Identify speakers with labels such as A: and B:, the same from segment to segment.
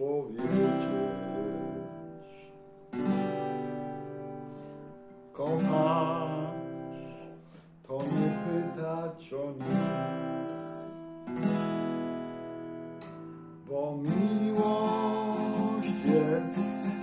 A: powiedzieć. Kochać to nie pytać o nic, bo miłość jest.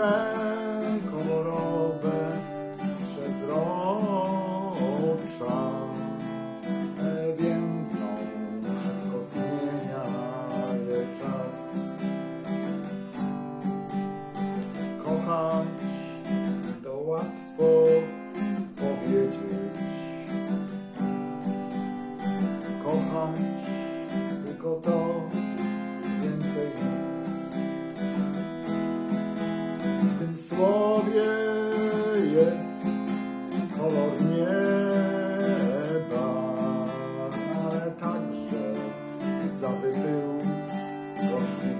A: Chwile kolorowe przezrocza więdną, szybko zmienia je czas. Kochać słowie jest kolor nieba, ale także zawy był gorzki.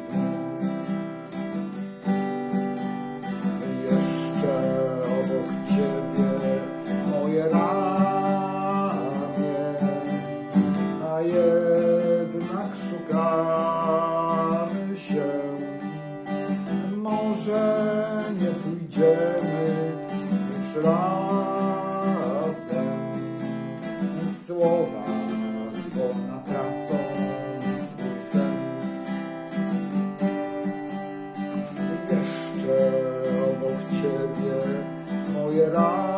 A: Jeszcze obok ciebie moje ramię, a jednak szukamy się. Może nie pójdziemy już razem. Słowa słona tracą swój sens. Jeszcze obok ciebie moje rany.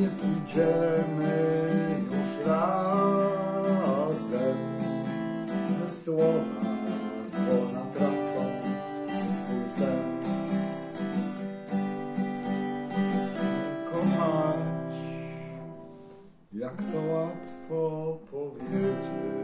A: nie pójdziemy już razem. Słowa, słowa tracą swój sens. Kochać, jak to łatwo powiedzieć.